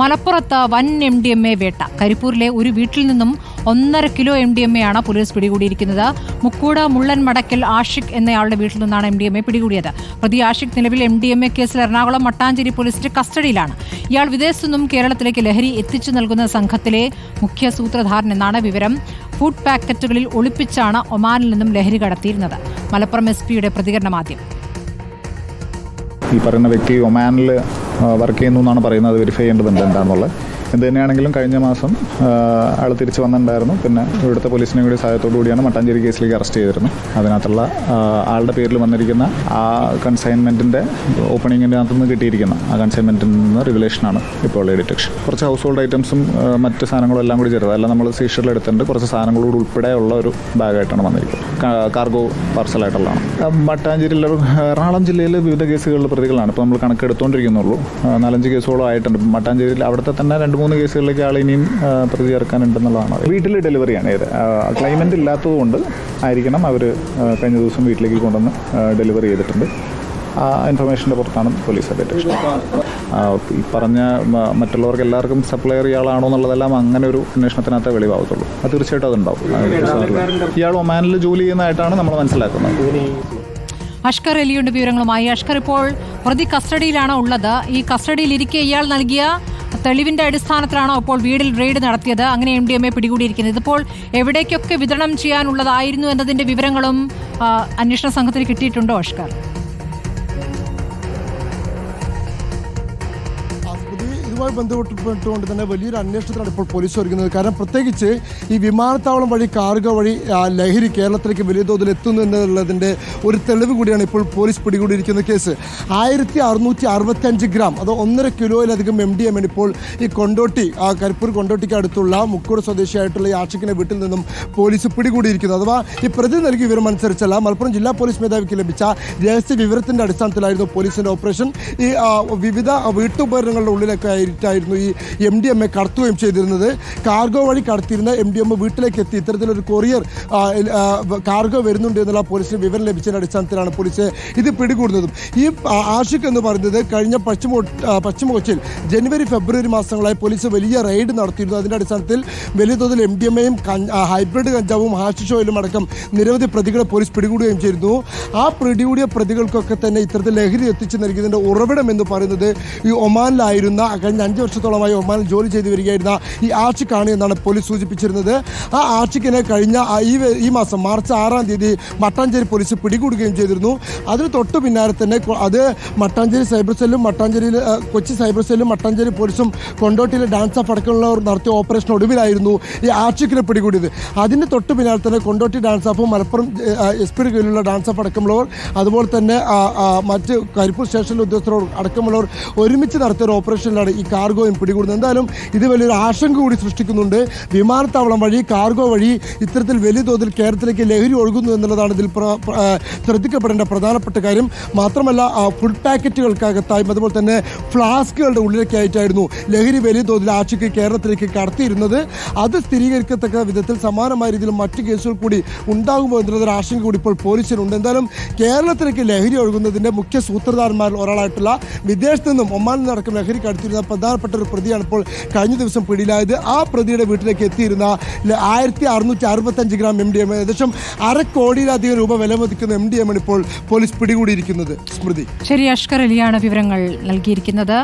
മലപ്പുറത്ത് വൻ M D M A വേട്ട. കരിപ്പൂരിലെ ഒരു വീട്ടിൽ നിന്നും ഒന്നര kilo M D M A ആണ് പോലീസ് പിടികൂടിയിരിക്കുന്നത്. മുക്കൂട് മുള്ളൻ മടക്കൽ ആഷിഖ് എന്നയാളുടെ വീട്ടിൽ നിന്നാണ് എം ഡി എം എ പിടികൂടിയത്. പ്രതി ആഷിഖ് നിലവിൽ എം ഡി എം എ കേസിൽ എറണാകുളം മട്ടാഞ്ചേരി പോലീസിന്റെ കസ്റ്റഡിയിലാണ്. ഇയാൾ വിദേശത്തു നിന്നും കേരളത്തിലേക്ക് ലഹരി എത്തിച്ചു നൽകുന്ന സംഘത്തിലെ മുഖ്യ സൂത്രധാരൻ എന്നാണ് വിവരം. ഫുഡ് പാക്കറ്റുകളിൽ ഒളിപ്പിച്ചാണ് ഒമാനിൽ നിന്നും ലഹരി കടത്തിയിരുന്നത്. മലപ്പുറം എസ് പിയുടെ പ്രതികരണം ആദ്യം. ഈ പറയുന്ന വ്യക്തി ഒമാനിൽ വർക്ക് ചെയ്യുന്നു എന്നാണ് പറയുന്നത് വെരിഫൈ ചെയ്യേണ്ടതുണ്ട് എന്താണെന്നുള്ളത് എന്ത് തന്നെയാണെങ്കിലും കഴിഞ്ഞ മാസം ആൾ തിരിച്ചു വന്നിട്ടുണ്ടായിരുന്നു. പിന്നെ ഇവിടുത്തെ പോലീസിനെ കൂടി സഹായത്തോടു കൂടിയാണ് മട്ടാഞ്ചേരി കേസിലേക്ക് അറസ്റ്റ് ചെയ്തിരുന്നത്. അതിനകത്തുള്ള ആളുടെ പേരിൽ വന്നിരിക്കുന്ന ആ കൺസൈൻമെന്റിന്റെ ഓപ്പണിങ്ങിന്റെ അകത്തു നിന്ന് കിട്ടിയിരിക്കുന്ന ആ കൺസൈൻമെന്റിൽ നിന്ന് റിവലേഷനാണ് ഇപ്പോൾ ഉള്ള ഡിറ്റക്ഷൻ കുറച്ച് ഹൗസ് ഹോൾഡ് ഐറ്റംസും മറ്റ് സാധനങ്ങളും എല്ലാം കൂടി ചേർത്ത്. അല്ല നമ്മൾ സീഷറിൽ എടുത്തിട്ടുണ്ട്. കുറച്ച് സാധനങ്ങളോട് ഉൾപ്പെടെയുള്ള ഒരു ബാഗായിട്ടാണ് വന്നിരിക്കുന്നത്. കാർഗോ പാർസലായിട്ടുള്ളതാണ് മട്ടാഞ്ചേരി മട്ടാഞ്ചേരിയിൽ എറണാകുളം ജില്ലയിൽ വിവിധ കേസുകളിലെ പ്രതികളാണ്. ഇപ്പോൾ നമ്മൾ കണക്കെടുത്തുകൊണ്ടിരിക്കുന്നുള്ളൂ നാലഞ്ച് കേസുകളോ ആയിട്ടുണ്ട് മട്ടാഞ്ചേരിയിൽ അവിടുത്തെ തന്നെ രണ്ട് മൂന്ന് കേസുകളിലേക്ക് ആൾ ഇനിയും പ്രതി ചേർക്കാനുണ്ടെന്നുള്ളതാണ് വീട്ടിൽ ഡെലിവറിയാണ്. ഇത് ക്ലൈമന്റ് ഇല്ലാത്തത് കൊണ്ട് ആയിരിക്കണം അവർ കഴിഞ്ഞ ദിവസം വീട്ടിലേക്ക് കൊണ്ടുവന്ന് ഡെലിവറി ചെയ്തിട്ടുണ്ട്. ആ ഇൻഫർമേഷന്റെ പുറത്താണ് പോലീസ് അപേക്ഷ ഈ പറഞ്ഞ മറ്റുള്ളവർക്ക് എല്ലാവർക്കും സപ്ലയർ ഇയാളാണോ എന്നുള്ളതെല്ലാം അങ്ങനെ ഒരു അന്വേഷണത്തിനകത്ത് വെളിവാകത്തുള്ളൂ. അത് തീർച്ചയായിട്ടും അതുണ്ടാവും. ഇയാൾ ഒമാനിൽ ജോലി ചെയ്യുന്നതായിട്ടാണ് നമ്മൾ മനസ്സിലാക്കുന്നത്. അഷ്കർ അലിയുടെ വിവരങ്ങളുമായി. അഷ്കർ ഇപ്പോൾ പ്രതി കസ്റ്റഡിയിലാണ് ഉള്ളത്. ഈ കസ്റ്റഡിയിൽ ഇരിക്കെ ഇയാൾ നൽകിയ തെളിവിന്റെ അടിസ്ഥാനത്തിലാണോ അപ്പോൾ വീടിൽ റെയ്ഡ് നടത്തിയത്? അങ്ങനെ എം ഡി എം എ പിടികൂടിയിരിക്കുന്നത്. ഇതിപ്പോൾ എവിടേക്കൊക്കെ വിതരണം ചെയ്യാനുള്ളതായിരുന്നു എന്നതിന്റെ വിവരങ്ങളും അന്വേഷണ സംഘത്തിന് കിട്ടിയിട്ടുണ്ടോ അഷ്കർ? ഇതുമായി ബന്ധപ്പെട്ടുകൊണ്ട് തന്നെ വലിയൊരു അന്വേഷണത്തിലാണ് ഇപ്പോൾ പോലീസ് ഒരുങ്ങുന്നത്. കാരണം പ്രത്യേകിച്ച് ഈ വിമാനത്താവളം വഴി കാർഗ വഴി ലഹരി കേരളത്തിലേക്ക് വലിയ തോതിൽ എത്തുന്നു എന്നുള്ളതിന്റെ ഒരു തെളിവ് കൂടിയാണ് ഇപ്പോൾ പോലീസ് പിടികൂടിയിരിക്കുന്ന കേസ്. ആയിരത്തി അറുന്നൂറ്റി അറുപത്തഞ്ച് ഗ്രാം അത് ഒന്നര കിലോയിലധികം എം ഡി എം ആണ് ഇപ്പോൾ ഈ കൊണ്ടോട്ടി കരിപ്പൂർ കൊണ്ടോട്ടിക്ക് അടുത്തുള്ള മുക്കൂട് സ്വദേശിയായിട്ടുള്ള ഈ ആഷിഖിനെ വീട്ടിൽ നിന്നും പോലീസ് പിടികൂടിയിരിക്കുന്നു. അഥവാ ഈ പ്രതി നൽകിയ വിവരം അനുസരിച്ചല്ല മലപ്പുറം ജില്ലാ പോലീസ് മേധാവിക്ക് ലഭിച്ച രഹസ്യ വിവരത്തിന്റെ അടിസ്ഥാനത്തിലായിരുന്നു പോലീസിന്റെ ഓപ്പറേഷൻ. ഈ വിവിധ വീട്ടുപകരണങ്ങളുടെ ഉള്ളിലൊക്കെ ആയിട്ടായിരുന്നു ഈ എം ഡി എം എ കടത്തുകയും ചെയ്തിരുന്നത്. കാർഗോ വഴി കടത്തിയിരുന്ന എം ഡി എം എ വീട്ടിലേക്ക് എത്തി. ഇത്തരത്തിലൊരു കൊറിയർ കാർഗോ വരുന്നുണ്ട് എന്നുള്ള പോലീസിന് വിവരം ലഭിച്ചതിന്റെ അടിസ്ഥാനത്തിലാണ് പോലീസ് ഇത് പിടികൂടുന്നതും. ഈ ആഷിഖ് എന്ന് പറയുന്നത് കഴിഞ്ഞ പശ്ചിമ പശ്ചിമ കൊച്ചിയിൽ ജനുവരി ഫെബ്രുവരി മാസങ്ങളായി പോലീസ് വലിയ റെയ്ഡ് നടത്തിയിരുന്നു. അതിന്റെ അടിസ്ഥാനത്തിൽ വലിയ തോതിൽ എം ഡി എം എയും ഹൈബ്രിഡ് കഞ്ചാവും ഹാഷിഷ് ഓയിലും അടക്കം നിരവധി പ്രതികളെ പോലീസ് പിടികൂടുകയും ചെയ്തിരുന്നു. ആ പിടികൂടിയ പ്രതികൾക്കൊക്കെ തന്നെ ഇത്തരത്തിൽ ലഹരി എത്തിച്ചു നൽകിയതിന്റെ ഉറവിടം എന്ന് പറയുന്നത് ഈ ഒമാനിലായിരുന്ന കഴിഞ്ഞ അഞ്ച് വർഷത്തോളമായി ഒമാനിൽ ജോലി ചെയ്തു വരികയായിരുന്ന ഈ ആഷിഖാണ് എന്നാണ് പോലീസ് സൂചിപ്പിച്ചിരുന്നത്. ആ ആഷിഖിനെ കഴിഞ്ഞ ഈ മാസം മാർച്ച് ആറാം തീയതി മട്ടാഞ്ചേരി പോലീസ് പിടികൂടുകയും ചെയ്തിരുന്നു. അതിന് തൊട്ടു പിന്നാലെ തന്നെ അത് മട്ടാഞ്ചേരി സൈബർ സെല്ലും മട്ടാഞ്ചേരിയിൽ കൊച്ചി സൈബർ സെല്ലും മട്ടാഞ്ചേരി പോലീസും കൊണ്ടോട്ടിയിലെ ഡാൻസ് ഓഫ് അടക്കമുള്ളവർ നടത്തിയ ഓപ്പറേഷൻ ഒടുവിലായിരുന്നു ഈ ആഷിഖിനെ പിടികൂടിയത്. അതിന് തൊട്ടു പിന്നാലെ തന്നെ കൊണ്ടോട്ടി ഡാൻസ് ഓഫും മലപ്പുറം എസ് പിയുടെ കീഴിലുള്ള ഡാൻസ് ഓഫ് അടക്കമുള്ളവർ അതുപോലെ തന്നെ മറ്റ് കരിപ്പൂർ സ്റ്റേഷനിലെ ഉദ്യോഗസ്ഥർ അടക്കമുള്ളവർ ഒരുമിച്ച് നടത്തിയ ഒരു ഓപ്പറേഷനിലാണ് ഈ കാർഗോയും പിടികൂടുന്നത് എന്തായാലും ഇത് വലിയൊരു ആശങ്ക കൂടി സൃഷ്ടിക്കുന്നുണ്ട്. വിമാനത്താവളം വഴി കാർഗോ വഴി ഇത്തരത്തിൽ വലിയ തോതിൽ കേരളത്തിലേക്ക് ലഹരി ഒഴുകുന്നു എന്നുള്ളതാണ് ഇതിൽ ശ്രദ്ധിക്കപ്പെടേണ്ട പ്രധാനപ്പെട്ട കാര്യം. മാത്രമല്ല ഫുൾ പാക്കറ്റുകൾക്കകത്തായും അതുപോലെ തന്നെ ഫ്ലാസ്കുകളുടെ ഉള്ളിലേക്കായിട്ടായിരുന്നു ലഹരി വലിയ തോതിൽ ആശയ്ക്ക് കേരളത്തിലേക്ക് കടത്തിയിരുന്നത്. അത് സ്ഥിരീകരിക്കത്തക്ക വിധത്തിൽ സമാനമായ രീതിയിൽ മറ്റ് കേസുകൾ കൂടി ഉണ്ടാകുമോ എന്നുള്ളൊരു ആശങ്ക കൂടി ഇപ്പോൾ പോലീസിനുണ്ട്. എന്തായാലും കേരളത്തിലേക്ക് ലഹരി ഒഴുകുന്നതിന്റെ മുഖ്യ സൂത്രധാരന്മാരിൽ ഒരാളായിട്ടുള്ള വിദേശത്ത് നിന്നും ഒമാനിൽ നടക്കും ലഹരി കടത്തിയിരുന്ന പ്രധാനപ്പെട്ട ഒരു പ്രതിയാണ് ഇപ്പോൾ കഴിഞ്ഞ ദിവസം പിടിയിലായത്. ആ പ്രതിയുടെ വീട്ടിലേക്ക് എത്തിയിരുന്ന ആയിരത്തി അറുന്നൂറ്റി അറുപത്തഞ്ച് ഗ്രാം എം ഡി എം ഏകദേശം അര കോടിയിലധികം രൂപ വില മതിക്കുന്ന എം ഡി എം ആണ് ഇപ്പോൾ പോലീസ് പിടികൂടിയിരിക്കുന്നത്. സ്മൃതി. ശരി അഷ്കർ അലിയാണ് വിവരങ്ങൾ നൽകിയിരിക്കുന്നത്.